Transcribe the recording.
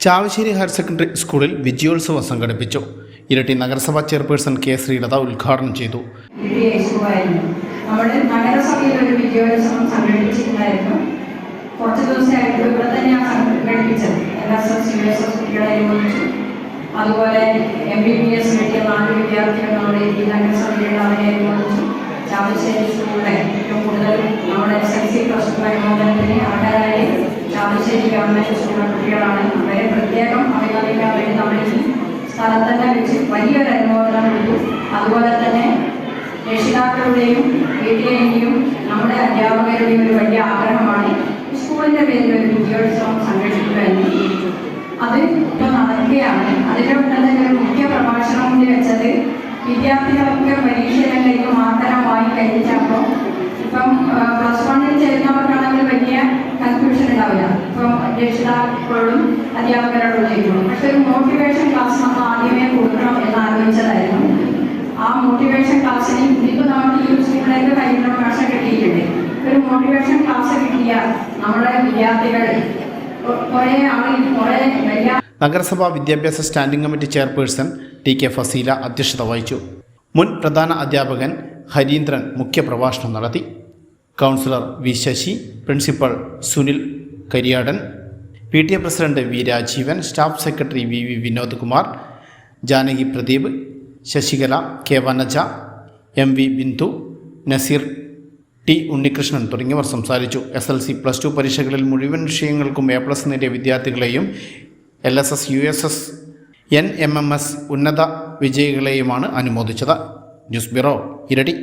Chavassery higher secondary സ്കൂളിൽ വിജയോത്സവം സംഘടിപ്പിച്ചു. ഇരട്ടി നഗരസഭാ ചെയർപേഴ്സൺ കെ ശ്രീലത ഉദ്ഘാടനം ചെയ്തു. നഗരസഭയിൽ ഒരു ദിവസമായിട്ട് ഇവിടെ അതുപോലെ എം ബി ബി എസ് കിട്ടിയ നാല് വിദ്യാർത്ഥികൾ നമ്മുടെ ഈ നഗരസഭയിൽ അവരെ അനുഭവിച്ചു ചാവശ്ശേരി സ്കൂളിലെ ഏറ്റവും കൂടുതൽ ചാവശ്ശേരി ഗവൺമെന്റ് സ്കൂളിലെ കുട്ടികളാണ്. അവരെ പ്രത്യേകം അഭിനന്ദിക്കാൻ വേണ്ടി നമ്മൾ ഈ സ്ഥലത്ത് തന്നെ വെച്ച് വലിയൊരു അനുമോദനം കൊടുത്തു അതുപോലെ തന്നെ രക്ഷിതാക്കളുടെയും വീട്ടിലെയും നമ്മുടെ അധ്യാപകരുടെയും ഒരു വലിയ ആഗ്രഹമാണ് സ്കൂളിന്റെ പേരിൽ ഒരു വിജയോത്സവം സംഘടിപ്പിക്കുക എന്ന് അത് ഇപ്പോൾ നടക്കുകയാണ്. അതിന്റെ തന്നെ ഒരു മുഖ്യ പ്രഭാഷണം കൂടി വെച്ചത് വിദ്യാർത്ഥികൾക്ക് പരീക്ഷയെല്ലാം കഴിഞ്ഞ് മാർക്കെല്ലാം വാങ്ങി ഇപ്പം പ്ലസ് വണ്ണിൽ ചേരുന്നവർക്കാണെങ്കിൽ വലിയ കൺഫ്യൂഷൻ ഉണ്ടാവില്ല ഇപ്പം രക്ഷിതാക്കളോടും അധ്യാപകരോടും ചെയ്യുന്നു പക്ഷെ ഒരു മോട്ടിവേഷൻ ക്ലാസ് നമ്മൾ ആദ്യമേ കൊടുക്കണം എന്ന് ആലോചിച്ചതായിരുന്നു. ആ മോട്ടിവേഷൻ ക്ലാസ്സിന് ഇന്നിപ്പോൾ നമുക്ക് ഈ സ്കൂളിലേക്ക് കഴിഞ്ഞ പ്രാവശ്യം കിട്ടിയിട്ടുണ്ട്. ഒരു മോട്ടിവേഷൻ ക്ലാസ് കിട്ടിയ നമ്മുടെ വിദ്യാർത്ഥികൾ കുറേ ആളുകൾ കുറേ വലിയ നഗരസഭാ വിദ്യാഭ്യാസ standing committee chairperson T K Fazeela അധ്യക്ഷത വഹിച്ചു. മുൻ പ്രധാന അധ്യാപകൻ ഹരീന്ദ്രൻ മുഖ്യപ്രഭാഷണം നടത്തി. Councillor V Sasi principal Sunil Kariyadan P T A president V Rajeevan staff secretary V V Vinod Kumar Janaki Pradeep Sasikala K Vanaja M V Bindu Naseer T Unnikrishnan തുടങ്ങിയവർ സംസാരിച്ചു. S L C plus two പരീക്ഷകളിൽ മുഴുവൻ വിഷയങ്ങൾക്കും A plus നേടിയ വിദ്യാർത്ഥികളെയും L S S U S S N M M S ഉന്നത വിജയികളെയുമാണ് അനുമോദിച്ചത്. News bureau ഇരടി.